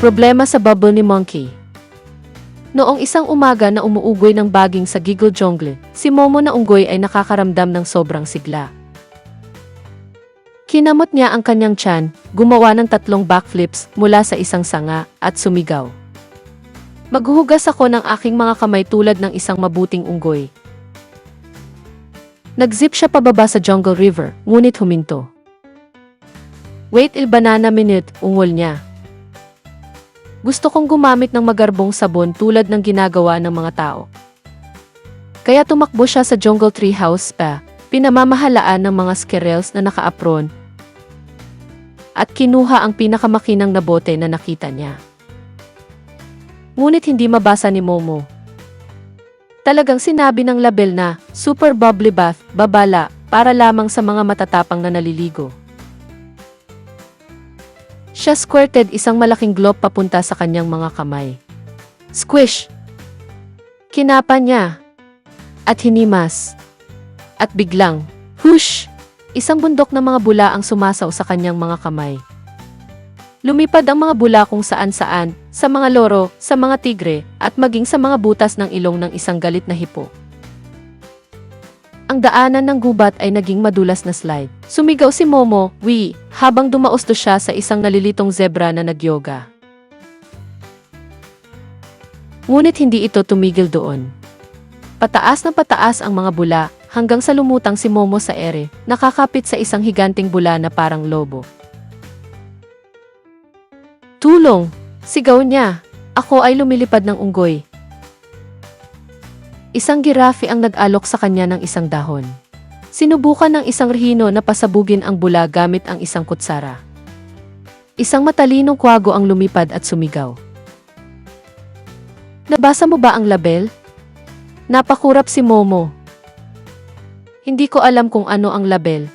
Problema sa bubble ni Monkey. Noong isang umaga na umuugoy ng baging sa Giggle Jungle, si Momo na unggoy ay nakakaramdam ng sobrang sigla. Kinamot niya ang kanyang tiyan, gumawa ng tatlong backflips mula sa isang sanga, at sumigaw. Maghuhugas ako ng aking mga kamay tulad ng isang mabuting unggoy. Nagzip siya pababa sa Jungle River, ngunit huminto. Wait il banana minute, ungol niya. Gusto kong gumamit ng magarbong sabon tulad ng ginagawa ng mga tao. Kaya tumakbo siya sa Jungle Tree House pa, pinamamahalaan ng mga squirrels na naka-apron, at kinuha ang pinakamakinang na bote na nakita niya. Ngunit hindi mabasa ni Momo. Talagang sinabi ng label na, Super Bubbly Bath, babala, para lamang sa mga matatapang na naliligo. Siya squirted isang malaking globe papunta sa kanyang mga kamay. Squish! Kinapa niya. At hinimas. At biglang, whoosh! Isang bundok ng mga bula ang sumasaw sa kanyang mga kamay. Lumipad ang mga bula kung saan-saan, sa mga loro, sa mga tigre, at maging sa mga butas ng ilong ng isang galit na hipo. Ang daanan ng gubat ay naging madulas na slide. Sumigaw si Momo, wi, habang dumausto siya sa isang nalilitong zebra na nagyoga. Ngunit hindi ito tumigil doon. Pataas na pataas ang mga bula, hanggang sa lumutang si Momo sa ere, nakakapit sa isang higanting bula na parang lobo. Tulong! Sigaw niya. Ako ay lumilipad ng unggoy. Isang girafe ang nag-alok sa kanya ng isang dahon. Sinubukan ng isang rehino na pasabugin ang bula gamit ang isang kutsara. Isang matalinong kwago ang lumipad at sumigaw. Nabasa mo ba ang label? Napakurap si Momo. Hindi ko alam kung ano ang label.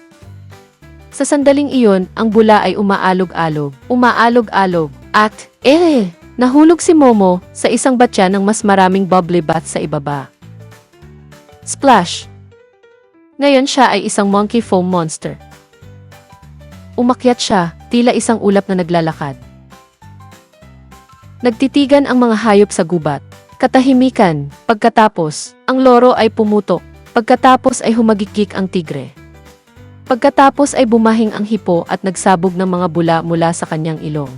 Sa sandaling iyon, ang bula ay umaalog-alog, umaalog-alog, at, eh, nahulog si Momo sa isang batya ng mas maraming bubbly bath sa ibaba. Splash! Ngayon siya ay isang monkey foam monster. Umakyat siya, tila isang ulap na naglalakad. Nagtitigan ang mga hayop sa gubat. Katahimikan, pagkatapos, ang loro ay pumutok. Pagkatapos ay humagikik ang tigre. Pagkatapos ay bumahing ang hipo at nagsabog ng mga bula mula sa kanyang ilong.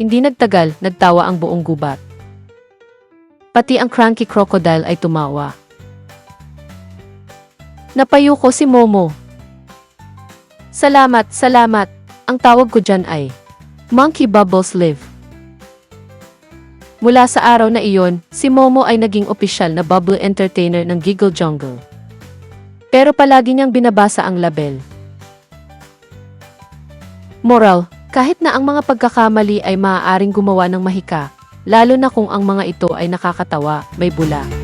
Hindi nagtagal, nagtawa ang buong gubat. Pati ang cranky crocodile ay tumawa. Napayuko si Momo. Salamat, salamat. Ang tawag ko dyan ay Monkey Bubbles Live. Mula sa araw na iyon, si Momo ay naging opisyal na bubble entertainer ng Giggle Jungle. Pero palagi niyang binabasa ang label. Moral, kahit na ang mga pagkakamali ay maaaring gumawa ng mahika, lalo na kung ang mga ito ay nakakatawa, may bula.